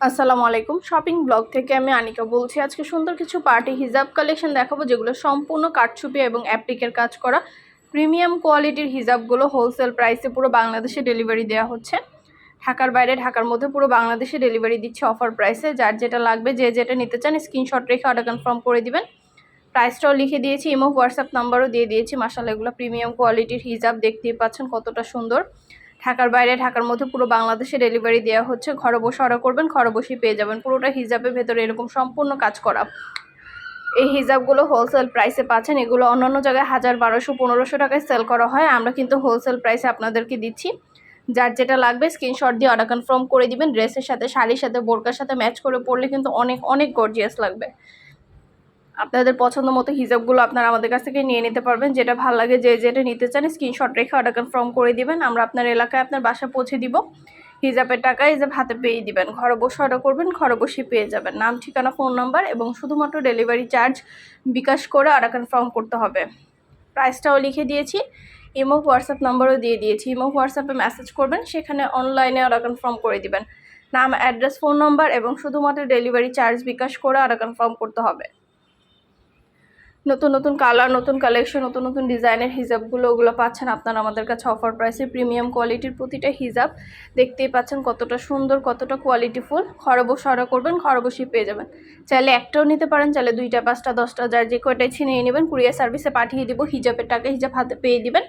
আসসালামু আলাইকুম। Shopping blog থেকে আমি আনিকা বলছি, আজকে সুন্দর কিছু পার্টি হিজাব কালেকশন দেখাবো, যেগুলো সম্পূর্ণ কাঠছুপি এবং অ্যাপ্লিকের কাজ করা। প্রিমিয়াম কোয়ালিটির হিজাবগুলো হোলসেল প্রাইসে পুরো বাংলাদেশে ডেলিভারি দেওয়া হচ্ছে। ঢাকার বাইরে, ঢাকার মধ্যে পুরো বাংলাদেশে ডেলিভারি দিচ্ছে অফার প্রাইসে। যার যেটা লাগবে, যে যেটা নিতে চান, স্ক্রিনশট রেখে অর্ডার কনফার্ম করে দিবেন। প্রাইসটাও লিখে দিয়েছি ইমো হোয়াটসঅ্যাপ নাম্বারও দিয়ে দিয়েছি। মাসাল এগুলো প্রিমিয়াম কোয়ালিটির হিজাব, দেখতেই পাচ্ছেন কতটা সুন্দর। ঢাকার বাইরে, ঢাকার মধ্যে পুরো বাংলাদেশে ডেলিভারি দেওয়া হচ্ছে। ঘরে বসে অর্ডার করবেন, ঘরে বসেই পেয়ে যাবেন। পুরোটা হিজাবের ভেতরে এরকম সম্পূর্ণ কাজ করা। এই হিজাবগুলো হোলসেল প্রাইসে পাচ্ছেন। এগুলো অন্যান্য জায়গায় হাজার বারোশো, পনেরোশো টাকায় সেল করা হয়। আমরা কিন্তু হোলসেল প্রাইসে আপনাদেরকে দিচ্ছি। যার যেটা লাগবে স্ক্রিনশট দিয়ে অর্ডার কনফার্ম করে দিবেন। ড্রেসের সাথে, শাড়ির সাথে, বোরকার সাথে ম্যাচ করে পরলে কিন্তু অনেক অনেক গর্জিয়াস লাগবে। আপনাদের পছন্দ মতো হিজাবগুলো আপনারা আমাদের কাছ থেকে নিয়ে নিতে পারবেন। যেটা ভালো লাগে যে যেটা নিতে চান স্ক্রিনশট রেখে অর্ডার কনফার্ম করে দিবেন। আমরা আপনার এলাকায় আপনার বাসা পৌঁছে দিব। হিজাবের টাকা হিজাব হাতে পেয়ে দিবেন। ঘরে বসে অর্ডার করবেন, ঘরে বসে পেয়ে যাবেন। নাম, ঠিকানা ফোন নাম্বার এবং শুধুমাত্র ডেলিভারি চার্জ বিকাশ করে অর্ডার কনফার্ম করতে হবে। প্রাইসটাও লিখে দিয়েছি। ইমো হোয়াটসঅ্যাপ নাম্বারও দিয়ে দিয়েছি। ইমো হোয়াটসঅ্যাপে মেসেজ করবেন, সেখানে অনলাইনে অর্ডার কনফার্ম করে দিবেন। নাম অ্যাড্রেস ফোন নাম্বার এবং শুধুমাত্র ডেলিভারি চার্জ বিকাশ করে অর্ডার কনফার্ম করতে হবে। নতুন নতুন কালার নতুন কালেকশন নতুন নতুন ডিজাইনের হিজাবগুলো ওগুলো পাচ্ছেন আপনারা আমাদের কাছে অফার প্রাইসে প্রিমিয়াম কোয়ালিটির প্রতিটা হিজাব দেখতেই পাচ্ছেন কতটা সুন্দর, কতটা কোয়ালিটিফুল বসে অর্ডার করবেন ঘরে পেয়ে যাবেন। চাইলে একটাও নিতে পারেন, চাইলে দুইটা, পাঁচটা, দশটা, যার যে কয়টাই ছিনিয়ে নেবেন কুরিয়ার সার্ভিসে পাঠিয়ে দিব, হিজাবের টাকা হিজাব হাতে পেয়ে দিবেন।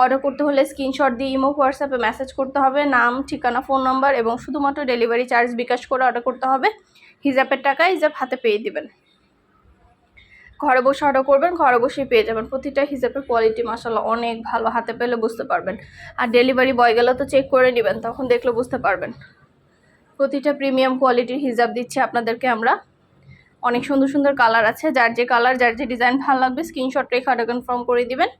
অর্ডার করতে হলে স্ক্রিনশট দিয়ে ইমো হোয়াটসঅ্যাপে মেসেজ করতে হবে, নাম, ঠিকানা ফোন নাম্বার এবং শুধুমাত্র ডেলিভারি চার্জ বিকাশ করে অর্ডার করতে হবে। হিজাবের টাকা হিজাব হাতে পেয়ে দিবেন। ঘরে বসে অর্ডার করবেন, ঘরে বসেই পেয়ে যাবেন। প্রতিটা হিসাবের কোয়ালিটি মাসাল্লাহ অনেক ভালো, হাতে পেলে বুঝতে পারবেন। আর ডেলিভারি বয় গেলে তো চেক করে নেবেন, তখন দেখলে বুঝতে পারবেন। প্রতিটা প্রিমিয়াম কোয়ালিটির হিজাব দিচ্ছি আপনাদেরকে আমরা। অনেক সুন্দর সুন্দর কালার আছে, যার যে কালার যার যে ডিজাইন ভালো লাগবে স্ক্রিনশট রেখে অর্ডার কনফার্ম করে দিবেন।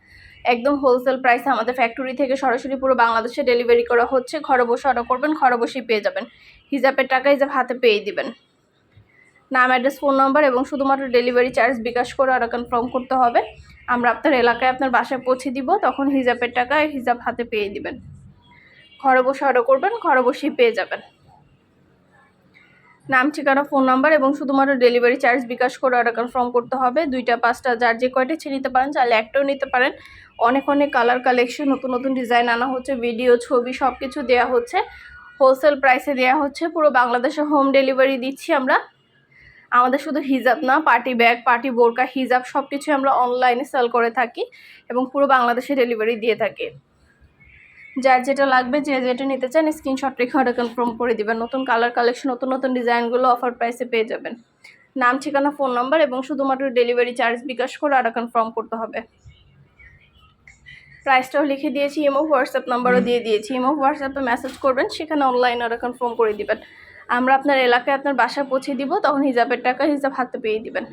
একদম হোলসেল প্রাইসে আমাদের ফ্যাক্টরি থেকে সরাসরি পুরো বাংলাদেশে ডেলিভারি করা হচ্ছে। ঘরে বসে অর্ডার করবেন, ঘরে বসেই পেয়ে যাবেন। হিজাবের টাকা হিজাব হাতে পেয়ে দিবেন। নাম অ্যাড্রেস ফোন নম্বর এবং শুধুমাত্র ডেলিভারি চার্জ বিকাশ করে আর কনফার্ম করতে হবে। আমরা আপনার এলাকায় আপনার বাসায় পৌঁছে দিব, তখন হিজাবের টাকা হিজাব হাতে পেয়ে দিবেন। ঘরে বসে অর্ডার করবেন, ঘরে বসেই পেয়ে যাবেন। নাম, ঠিকানা ফোন নাম্বার এবং শুধুমাত্র ডেলিভারি চার্জ বিকাশ করে অর্ডার কনফার্ম করতে হবে। দুইটা, পাঁচটা, যার যে কয়টা ছে নিতে পারেন, চাইলে একটাও নিতে পারেন। অনেক অনেক কালার কালেকশন নতুন নতুন ডিজাইন আনা হচ্ছে ভিডিও ছবি সব কিছু দেওয়া হচ্ছে হোলসেল প্রাইসে দেওয়া হচ্ছে, পুরো বাংলাদেশে হোম ডেলিভারি দিচ্ছি আমরা। আমাদের শুধু হিজাব না, পার্টি ব্যাগ, পার্টি বোরকা, হিজাব সব কিছু আমরা অনলাইনে সেল করে থাকি এবং পুরো বাংলাদেশে ডেলিভারি দিয়ে থাকি। যার যেটা লাগবে, যে যেটা নিতে চান স্ক্রিনশট রেখে অর্ডার কনফার্ম করে দেবেন। নতুন কালার কালেকশন নতুন নতুন ডিজাইনগুলো অফার প্রাইসে পেয়ে যাবেন। নাম, ঠিকানা ফোন নাম্বার এবং শুধুমাত্র ডেলিভারি চার্জ বিকাশ করে অর্ডার কনফার্ম করতে হবে। প্রাইসটাও লিখে দিয়েছি ইমো হোয়াটসঅ্যাপ নাম্বারও দিয়ে দিয়েছি। ইমো হোয়াটসঅ্যাপে মেসেজ করবেন, সেখানে অনলাইন অর্ডার কনফার্ম করে দিবেন। আমরা আপনার এলাকায় আপনার বাসায় পৌঁছে দিব, তখন হিজাবের টাকা, হিসাব হাতে পেয়ে দিবেন।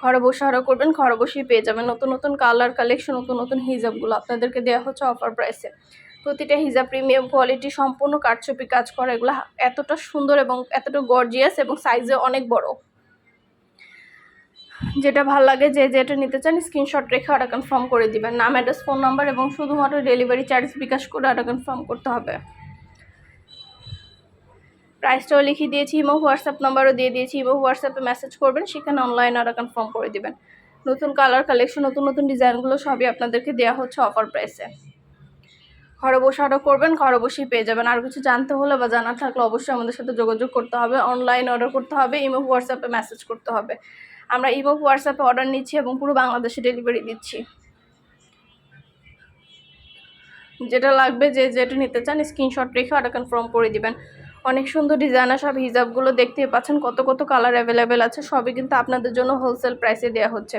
ঘরে বসে অর্ডার করবেন, ঘরে বসেই পেয়ে যাবেন। নতুন নতুন কালার কালেকশন নতুন নতুন হিজাবগুলো আপনাদেরকে দেওয়া হচ্ছে অফার প্রাইসে প্রতিটা হিজাব প্রিমিয়াম কোয়ালিটি সম্পূর্ণ কাঠচুপি কাজ করা, এগুলো এতটা সুন্দর এবং এতটা গর্জিয়াস এবং সাইজে অনেক বড়। যেটা ভালো লাগে যে যেটা নিতে চান স্ক্রিনশট রেখে অর্ডার কনফার্ম করে দিবেন। নাম অ্যাড্রেস ফোন নাম্বার এবং শুধুমাত্র ডেলিভারি চার্জ বিকাশ করে অর্ডার কনফার্ম করতে হবে। প্রাইসটাও লিখিয়ে দিয়েছি ইমো হোয়াটসঅ্যাপ নাম্বারও দিয়ে দিয়েছি ইমো হোয়াটসঅ্যাপে মেসেজ করবেন, সেখানে অনলাইন অর্ডার কনফার্ম করে দেবেন। নতুন কালার কালেকশন নতুন নতুন ডিজাইনগুলো সবই আপনাদেরকে দেওয়া হচ্ছে অফার প্রাইসে ঘরে বসে অর্ডার করবেন, ঘরে বসেই পেয়ে যাবেন। আর কিছু জানতে হলে বা জানার থাকলে অবশ্যই আমাদের সাথে যোগাযোগ করতে হবে অনলাইন অর্ডার করতে হবে ইমো হোয়াটসঅ্যাপে মেসেজ করতে হবে। আমরা ইমো হোয়াটসঅ্যাপে অর্ডার নিচ্ছি এবং পুরো বাংলাদেশে ডেলিভারি দিচ্ছি। যেটা লাগবে যে যেটা নিতে চান স্ক্রিনশট রেখে অর্ডার কনফার্ম করে দিবেন। অনেক সুন্দর ডিজাইনার সব হিজাবগুলো দেখতে পাচ্ছেন, কত কত কালার অ্যাভেলেবেল আছে, সবই কিন্তু আপনাদের জন্য হোলসেল প্রাইসে দেওয়া হচ্ছে।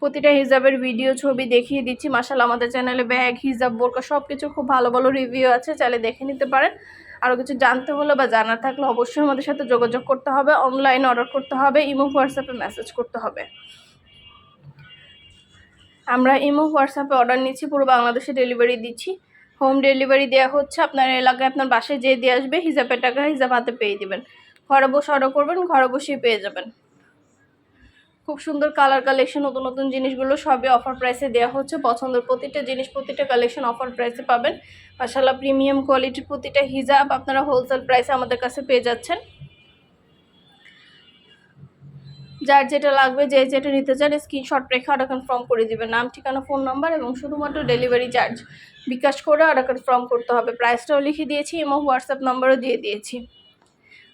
প্রতিটা হিজাবের ভিডিও ছবি দেখিয়ে দিচ্ছি মাসাল আমাদের চ্যানেলে ব্যাগ হিজাব, বোরকা সব কিছু খুব ভালো ভালো রিভিউ আছে, চাইলে দেখে নিতে পারেন। আরও কিছু জানতে হলে বা জানার থাকলে অবশ্যই আমাদের সাথে যোগাযোগ করতে হবে অনলাইন অর্ডার করতে হবে, ইমো হোয়াটসঅ্যাপে মেসেজ করতে হবে। আমরা ইমো হোয়াটসঅ্যাপে অর্ডার নিচ্ছি, পুরো বাংলাদেশে ডেলিভারি দিচ্ছি। হোম ডেলিভারি দেওয়া হচ্ছে, আপনার এলাকায় আপনার বাসায় যেয়ে দিয়ে আসবে, হিসাবের টাকা হিসাব হাতে পেয়ে দেবেন। ঘরে বসে অর্ডার করবেন, ঘরে বসেই পেয়ে যাবেন। খুব সুন্দর কালার কালেকশন নতুন নতুন জিনিসগুলো সবই অফার প্রাইসে দেওয়া হচ্ছে। পছন্দের প্রতিটা জিনিস, প্রতিটা কালেকশন অফার প্রাইসে পাবেন। মাসাল্লাহ প্রিমিয়াম কোয়ালিটির প্রতিটা হিজাব আপনারা হোলসেল প্রাইসে আমাদের কাছে পেয়ে যাচ্ছেন। যার যেটা লাগবে, যে যেটা নিতে চান স্ক্রিনশট রেখে অর্ডার কনফার্ম করে দিবেন। নাম, ঠিকানা ফোন নাম্বার এবং শুধুমাত্র ডেলিভারি চার্জ বিকাশ করে অর্ডার কনফার্ম করতে হবে। প্রাইসটাও লিখে দিয়েছি এবং হোয়াটসঅ্যাপ নাম্বারও দিয়ে দিয়েছি।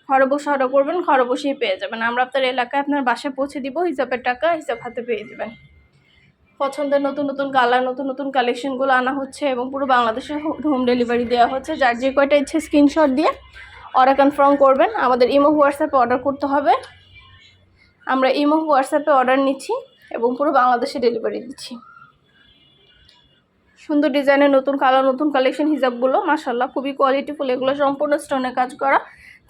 ঘরে বসে অর্ডার করবেন, ঘরে বসেই পেয়ে যাবেন। আমরা আপনার এলাকায় আপনার বাসায় পৌঁছে দিব, হিসাবের টাকা, হিসাব হাতে পেয়ে দেবেন। পছন্দের নতুন নতুন কালার নতুন নতুন কালেকশনগুলো আনা হচ্ছে এবং পুরো বাংলাদেশে হোম ডেলিভারি দেওয়া হচ্ছে। যার যে কয়টা ইচ্ছে স্ক্রিনশট দিয়ে অর্ডার কনফার্ম করবেন। আমাদের ইমো হোয়াটসঅ্যাপে অর্ডার করতে হবে। আমরা ইমো হোয়াটসঅ্যাপে অর্ডার নিচ্ছি এবং পুরো বাংলাদেশে ডেলিভারি দিচ্ছি। সুন্দর ডিজাইনের নতুন কালার, নতুন কালেকশন হিসাবগুলো মাসাল্লাহ খুবই কোয়ালিটিফুল এগুলো সম্পূর্ণ স্টোনে কাজ করা।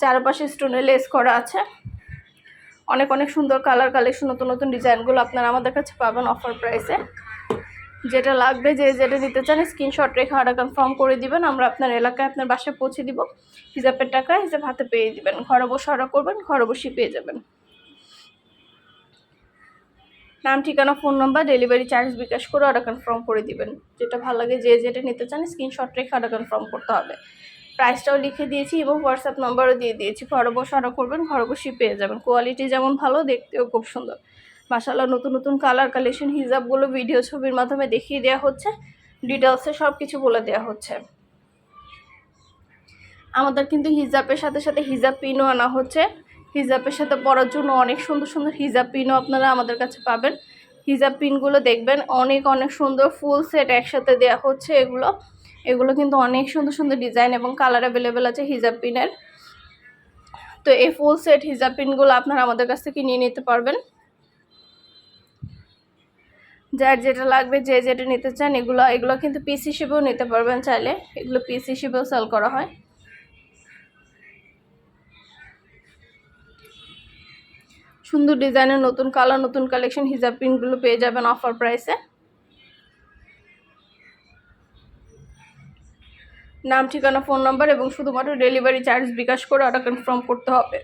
চারপাশে স্টোনে লেস করা আছে। অনেক অনেক সুন্দর কালার কালেকশন নতুন নতুন ডিজাইনগুলো আপনারা আমাদের কাছে পাবেন অফার প্রাইসে যেটা লাগবে, যে যেটা নিতে চান স্ক্রিনশট রেখে অর্ডার কনফার্ম করে দিবেন। আমরা আপনার এলাকায় আপনার বাসায় পৌঁছে দিব। হিসাবের টাকা হিসাব হাতে পেয়ে দিবেন। ঘরে বসে অর্ডার করবেন, ঘরে বসেই পেয়ে যাবেন। নাম, ঠিকানা, phone number delivery charge bKash করে অর্ডার কনফার্ম করে দিবেন। যেটা ভালো লাগে, যে যেটা নিতে চান স্ক্রিনশট রেখে অর্ডার কনফার্ম করতে হবে। প্রাইসটাও লিখে দিয়েছি এবং হোয়াটসঅ্যাপ নাম্বারও দিয়ে দিয়েছি। ঘরে বসে অর্ডার করবেন, ঘরে বসেই পেয়ে যাবেন। কোয়ালিটি যেমন ভালো, দেখতেও খুব সুন্দর। মাসাল্লাহ নতুন নতুন কালার কালেকশন হিজাবগুলো ভিডিও ছবির মাধ্যমে দেখিয়ে দেওয়া হচ্ছে। ডিটেলসে সব কিছু বলে দেওয়া হচ্ছে। আমাদের কিন্তু হিজাবের সাথে সাথে হিজাব পিনও আনা হচ্ছে। হিজাবের সাথে পরার জন্য অনেক সুন্দর সুন্দর হিজাব পিনও আপনারা আমাদের কাছে পাবেন। হিজাব পিনগুলো দেখবেন, অনেক অনেক সুন্দর ফুল সেট একসাথে দেওয়া হচ্ছে এগুলো। এগুলো কিন্তু অনেক সুন্দর সুন্দর ডিজাইন এবং কালার অ্যাভেলেবেল আছে হিজাব পিনের। তো এই ফুল সেট হিজাব পিনগুলো আপনারা আমাদের কাছ থেকে নিয়ে নিতে পারবেন। যার যেটা লাগবে, যে যেটা নিতে চান এগুলো এগুলো কিন্তু পিস হিসেবেও নিতে পারবেন চাইলে। এগুলো পিস হিসেবেও সেল করা হয়। সুন্দর ডিজাইনের নতুন কালার, নতুন কালেকশন হিজাব প্রিন্টগুলো পেয়ে যাবেন অফার প্রাইসে নাম, ঠিকানা ফোন নাম্বার এবং শুধুমাত্র ডেলিভারি চার্জ বিকাশ করে অর্ডার কনফার্ম করতে হবে।